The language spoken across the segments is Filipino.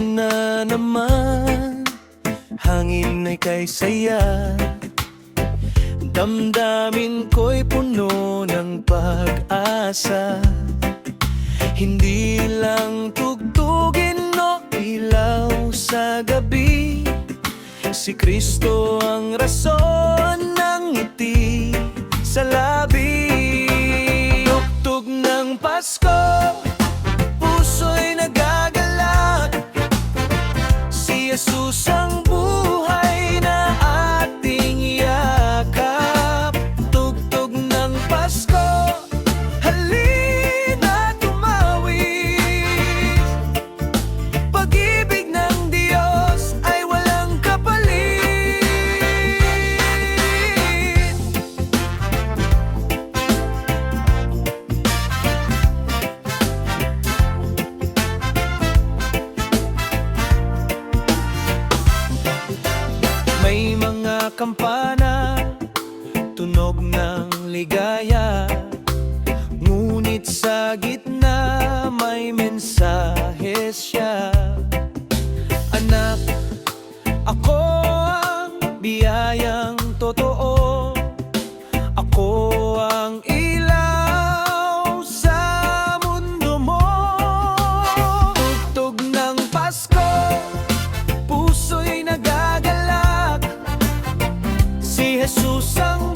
na naman. Hangin ay kay saya. Damdamin ko'y puno ng pag-asa. Hindi lang tugtugin o ilaw sa gabi. Si Kristo ang rason ng ngiti. Sa labi Jesus. ang kampana Tunog ng ligaya. Ngunit sa gitna May mensahe siya Jesus ang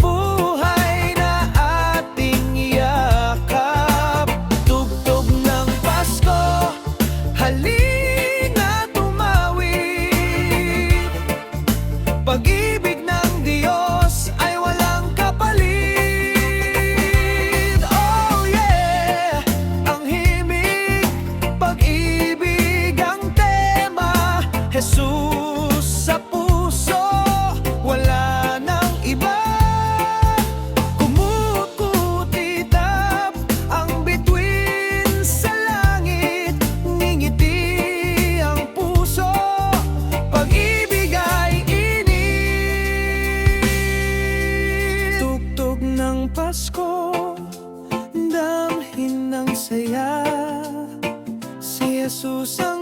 Jesus ang